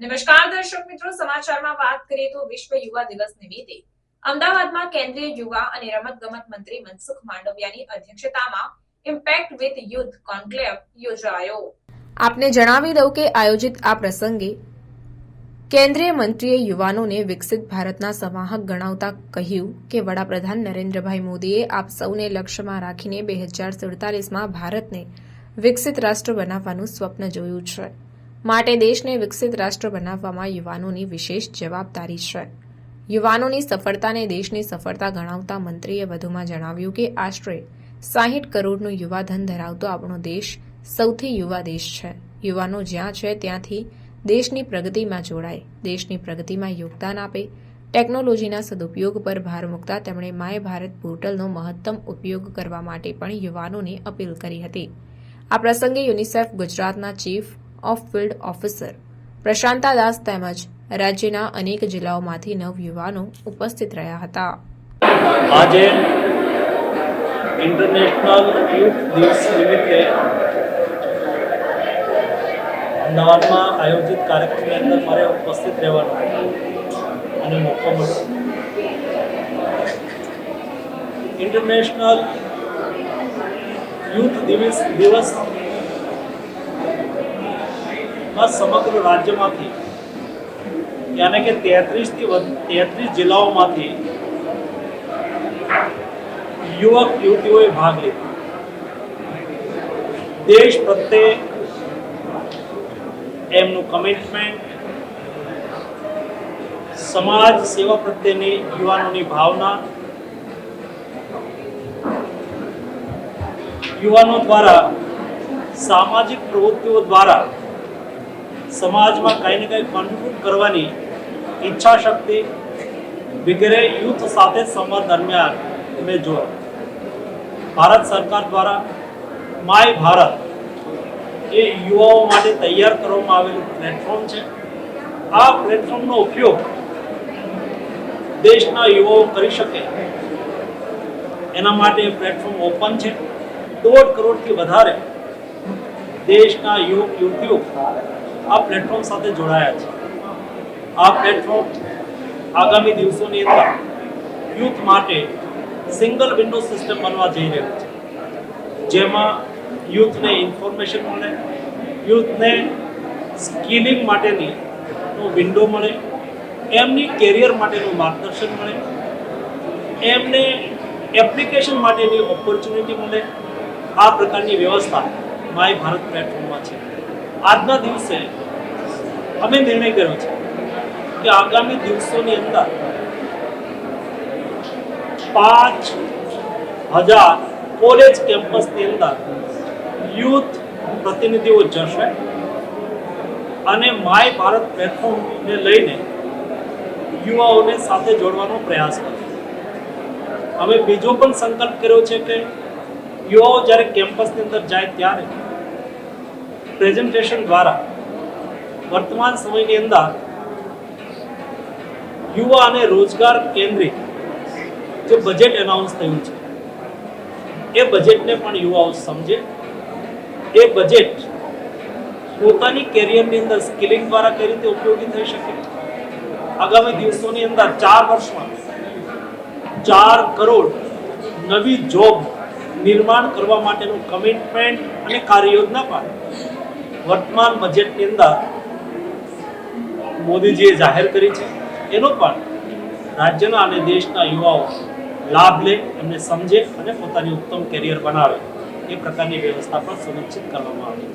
નમસ્કાર દર્શક મિત્રો, સમાચારમાં વાત કરીએ તો વિશ્વ યુવા દિવસ નિમિત્તે અમદાવાદમાં કેન્દ્રીય યુવા અને રમતગમત મંત્રી મનસુખ માંડવિયાની અધ્યક્ષતામાં ઇમ્પેક્ટ વિથ યુથ કોન્ક્લેવ યોજાયો. આપને જણાવી દઉં કે આયોજિત આ પ્રસંગે કેન્દ્રીય મંત્રીએ યુવાનોને વિકસિત ભારતના સંવાહક ગણાવતા કહ્યું કે વડાપ્રધાન નરેન્દ્રભાઈ મોદીએ આપ સૌને લક્ષ્યમાં રાખીને બે હજાર સુડતાલીસમાં ભારતને વિકસિત રાષ્ટ્ર બનાવવાનું સ્વપ્ન જોયું છે. માટે દેશને વિકસિત રાષ્ટ્ર બનાવવામાં યુવાનોની વિશેષ જવાબદારી છે. યુવાનોની સફળતાને દેશની સફળતા ગણાવતા મંત્રીએ વધુમાં જણાવ્યું કે આશરે સાહીઠ કરોડનું યુવાધન ધરાવતો આપણો દેશ સૌથી યુવા દેશ છે. યુવાનો જ્યાં છે ત્યાંથી દેશની પ્રગતિમાં જોડાય, દેશની પ્રગતિમાં યોગદાન આપે, ટેકનોલોજીના સદુપયોગ પર ભાર મૂકતા તેમણે માય ભારત પોર્ટલનો મહત્તમ ઉપયોગ કરવા માટે પણ યુવાનોને અપીલ કરી હતી. આ પ્રસંગે યુનિસેફ ગુજરાતના chief of field officer. Prashanta Das તેમજ રાજ્યના અનેક જિલ્લાઓમાંથી નવ ઉપસ્થિત રહ્યા હતા. આજે ઇન્ટરનેશનલ યુથ દિવસ નિમિત્તે અમદાવાદમાં આયોજિત કાર્યક્રમની અંદર મારે ઉપસ્થિત રહેવાનો અને મોકો મળ્યો. ઇન્ટરનેશનલ યુથ દિવસ દિવસ માં સમગ્ર રાજ્યમાંથી યાને કે તેત્રીસથી તેત્રીસ જિલ્લાઓમાંથી યુવક, યુવતીઓએ ભાગ લીધો. દેશ પ્રત્યે એમનું કમિટમેન્ટ સમાજ સેવા પ્રત્યેની યુવાનોની ભાવના, યુવાનો દ્વારા સામાજિક પ્રવૃત્તિઓ દ્વારા સમાજમાં કંઈ ને કંઈ કોન્ટ્રીબ્યુટ કરવાની ઈચ્છા શક્તિ વગેરે યુથ સાથે સંવાદ દરમિયાન મેં જોયા ભારત સરકાર દ્વારા માય ભારત એ યુવાઓ માટે તૈયાર કરવામાં આવેલું પ્લેટફોર્મ છે. આ પ્લેટફોર્મનો ઉપયોગ દેશના યુવાઓ કરી શકે એના માટે પ્લેટફોર્મ ઓપન છે. દોઢ કરોડથી વધારે દેશના યુવક યુવતીઓ આ પ્લેટફોર્મ સાથે જોડાયા છે. આ પ્લેટફોર્મ આગામી દિવસોની અંદર યુથ માટે સિંગલ વિન્ડો સિસ્ટમ બનવા જઈ રહ્યું છે. જેમાં યુથને ઇન્ફોર્મેશન મળે, યુથને સ્કિલિંગ માટેની વિન્ડો મળે, એમની કેરિયર માટેનું માર્ગદર્શન મળે, એમને એપ્લિકેશન માટેની ઓપોર્ચ્યુનિટી મળે. આ પ્રકારની વ્યવસ્થા માય ભારત પ્લેટફોર્મમાં છે. આજના દિવસે અમે નિર્ણય કર્યો છે કે આગામી દિવસોની અંદર પાંચ હજાર કોલેજ કેમ્પસની અંદર યુથ પ્રતિનિધિઓ જશે અને માય ભારત પ્લેટફોર્મને લઈને યુવાઓને સાથે જોડવાનો પ્રયાસ કરશે. અમે બીજો પણ સંકલ્પ કર્યો છે કે યુવાઓ જ્યારે કેમ્પસની અંદર જાય ત્યારે પ્રેઝન્ટેશન દ્વારા વર્તમાન સમયની અંદર યુવા અને રોજગાર કેન્દ્રિત જે બજેટ એનાઉન્સ થયું છે એ બજેટને પણ યુવાઓ સમજે એ બજેટ પોતાની કેરિયરની અંદર સ્કિલિંગ દ્વારા કઈ રીતે ઉપયોગી થઈ શકે? આગામી દિવસોની અંદર ચાર વર્ષમાં ચાર કરોડ નવી જોબ નિર્માણ કરવા માટેનું કમિટમેન્ટ અને કાર્યયોજના પણ વર્તમાન બજેટની અંદર મોદીજીએ જાહેર કરી છે. એનો પણ રાજ્યના અને દેશના યુવાઓ લાભ લે, એમને સમજે અને પોતાની ઉત્તમ કેરિયર બનાવે એ પ્રકારની વ્યવસ્થા પણ સુનિશ્ચિત કરવામાં આવી છે.